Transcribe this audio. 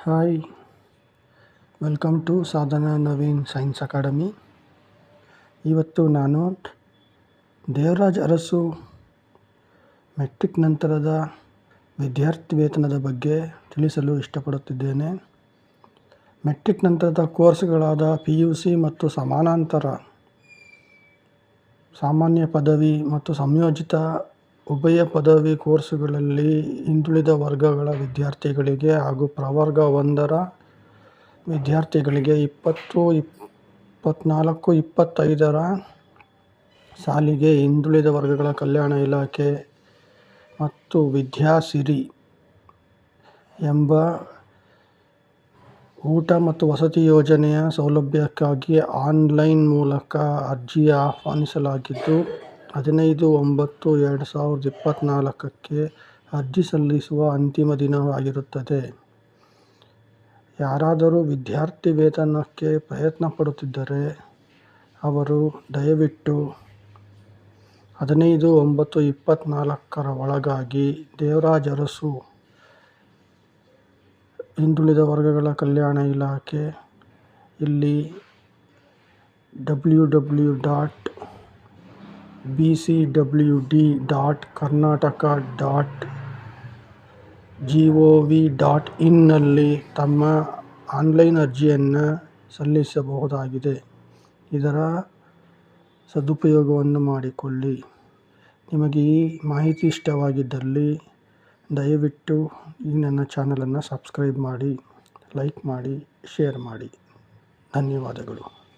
Hi welcome to Sadhana Naveen science academy ಇವತ್ತು ನಾನು Devaraj Arasu metric ನಂತರದ ವಿದ್ಯಾರ್ಥಿ ವೇತನದ ಬಗ್ಗೆ ತಿಳಿಸಲು ಇಷ್ಟಪಡುತ್ತಿದ್ದೇನೆ ಮೆಟ್ರಿಕ್ ನಂತರದ ಕೋರ್ಸ್ಗಳಾದ ಪಿ ಯು ಸಿ ಮತ್ತು ಸಮಾನಾಂತರ ಸಾಮಾನ್ಯ ಪದವಿ ಮತ್ತು ಸಂಯೋಜಿತ ಉಭಯ ಪದವಿ ಕೋರ್ಸುಗಳಲ್ಲಿ ಹಿಂದುಳಿದ ವರ್ಗಗಳ ವಿದ್ಯಾರ್ಥಿಗಳಿಗೆ ಹಾಗೂ ಪ್ರವರ್ಗ ಒಂದರ ವಿದ್ಯಾರ್ಥಿಗಳಿಗೆ ಇಪ್ಪತ್ತು ಇಪ್ಪತ್ತ್ನಾಲ್ಕು ಇಪ್ಪತ್ತೈದರ ಸಾಲಿಗೆ ಹಿಂದುಳಿದ ವರ್ಗಗಳ ಕಲ್ಯಾಣ ಇಲಾಖೆ ಮತ್ತು ವಿದ್ಯಾಸಿರಿ ಎಂಬ ಊಟ ಮತ್ತು ವಸತಿ ಯೋಜನೆಯ ಸೌಲಭ್ಯಕ್ಕಾಗಿ ಆನ್ಲೈನ್ ಮೂಲಕ ಅರ್ಜಿ ಆಹ್ವಾನಿಸಲಾಗಿದ್ದು ಹದಿನೈದು ಒಂಬತ್ತು ಎರಡು ಸಾವಿರದ ಇಪ್ಪತ್ತ್ನಾಲ್ಕಕ್ಕೆ ಅರ್ಜಿ ಸಲ್ಲಿಸುವ ಅಂತಿಮ ದಿನವಾಗಿರುತ್ತದೆ. ಯಾರಾದರೂ ವಿದ್ಯಾರ್ಥಿ ವೇತನಕ್ಕೆ ಪ್ರಯತ್ನ ಪಡುತ್ತಿದ್ದರೆ ಅವರು ದಯವಿಟ್ಟು ಹದಿನೈದು ಒಂಬತ್ತು ಇಪ್ಪತ್ತ್ನಾಲ್ಕರ ಒಳಗಾಗಿ ದೇವರಾಜ್ ಅರಸು ಹಿಂದುಳಿದ ವರ್ಗಗಳ ಕಲ್ಯಾಣ ಇಲಾಖೆ, ಇಲ್ಲಿ W W dot B C W D dot Karnataka dot G O V dot ಇನ್ನಲ್ಲಿ ತಮ್ಮ ಆನ್ಲೈನ್ ಅರ್ಜಿಯನ್ನು ಸಲ್ಲಿಸಬಹುದಾಗಿದೆ. ಇದರ ಸದುಪಯೋಗವನ್ನು ಮಾಡಿಕೊಳ್ಳಿ. ನಿಮಗೆ ಈ ಮಾಹಿತಿ ಇಷ್ಟವಾಗಿದ್ದಲ್ಲಿ ದಯವಿಟ್ಟು ಈ ನನ್ನ ಚಾನಲನ್ನು ಸಬ್ಸ್ಕ್ರೈಬ್ ಮಾಡಿ ಲೈಕ್ ಮಾಡಿ ಶೇರ್ ಮಾಡಿ. ಧನ್ಯವಾದಗಳು.